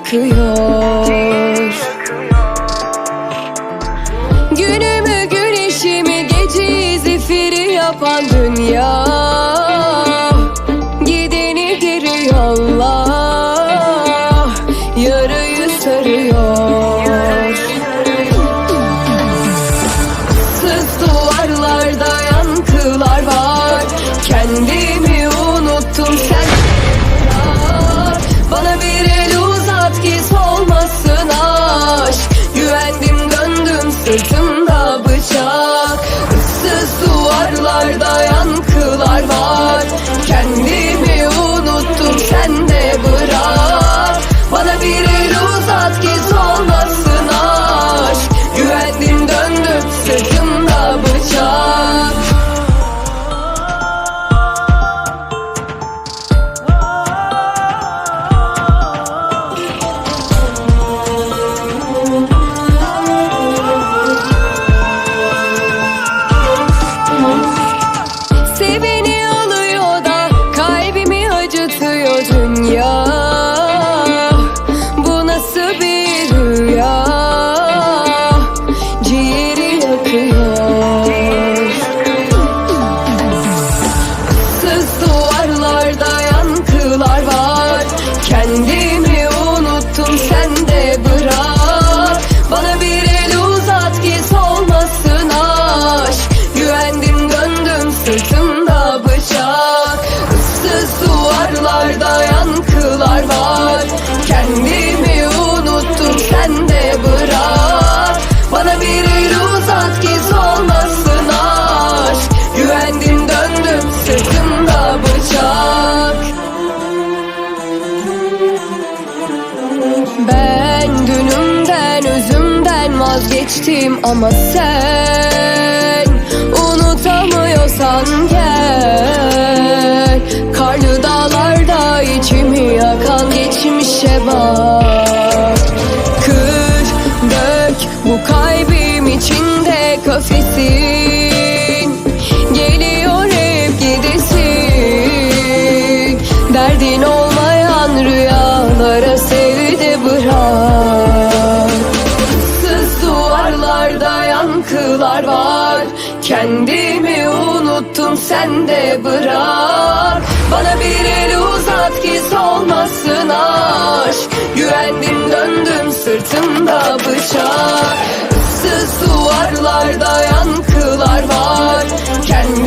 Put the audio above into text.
yakıyor. Günümü güneşimi geceyi zifiri yapan dünya. Ben özümden vazgeçtim ama sen Unutamıyorsan gel. Karlı dağlarda içimi yakan geçmişe bak. Kır, dök bu kalbim içinde kafesi. sen de bırak. Bana bir el uzat ki solmasın aşk. Güvendim döndüm sırtımda bıçak. Issız duvarlarda yankılar var. Kendi